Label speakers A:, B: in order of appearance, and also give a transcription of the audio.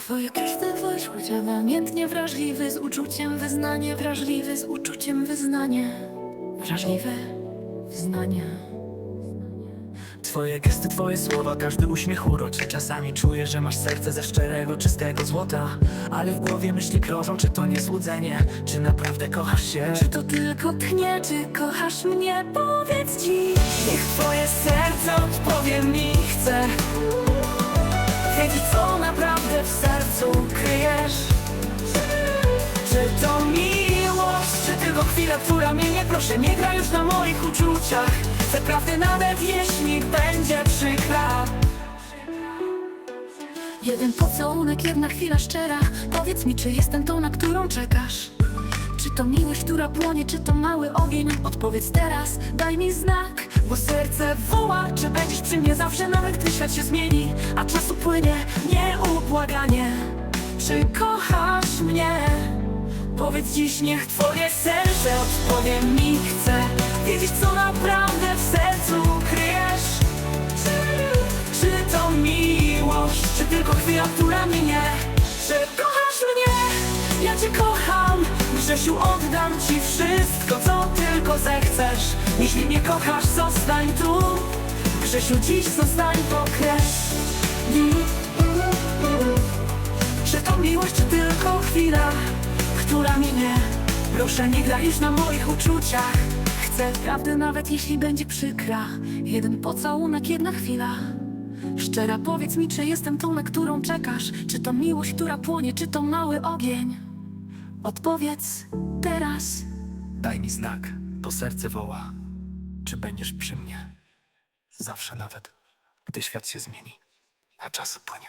A: Twoje każdy wyszły namiętnie wrażliwy z uczuciem wyznanie Wrażliwy z uczuciem wyznanie. Wrażliwy wyznanie.
B: Twoje gesty, twoje słowa, każdy uśmiech uroczy. Czasami czuję, że masz serce ze szczerego, czystego złota Ale w głowie myśli krążą, czy to nie złudzenie Czy naprawdę kochasz się?
A: Czy to tylko tchnie, czy kochasz mnie? Powiedz ci
B: Niech twoje serce odpowie mi chce.
A: Wiedzieć co
B: chwila, która minie Proszę nie gra już na moich uczuciach. Chcę prawdy nawet jeśli będzie przykra.
A: Jeden pocałunek, jedna chwila szczera. Powiedz mi, czy jestem tą, na którą czekasz? Czy to miłość, która płonie, czy to mały ogień? Odpowiedz teraz, daj mi znak.
B: Bo serce woła, czy będziesz przy mnie zawsze Nawet gdy świat się zmieni, a czas upłynie Nieubłaganie, czy kochasz? Powiedz dziś, niech twoje serce odpowie mi. Chcę wiedzieć, co naprawdę w sercu kryjesz. Czy, to miłość, czy tylko chwila, która minie? Czy kochasz mnie? Ja cię kocham. Grzesiu, oddam ci wszystko, co tylko zechcesz. Jeśli mnie kochasz, zostań tu. Grzesiu, dziś zostań pokres Czy to miłość, czy tylko chwila, która minie? Proszę, nie już na moich uczuciach Chcę
A: Prawdy nawet jeśli będzie przykra Jeden pocałunek, jedna chwila Szczera powiedz mi, czy jestem tą, na którą czekasz Czy to miłość, która płonie, czy to mały ogień Odpowiedz teraz
B: Daj mi znak, to serce woła. Czy będziesz przy mnie? Zawsze nawet, gdy świat się zmieni, a czas upłynie.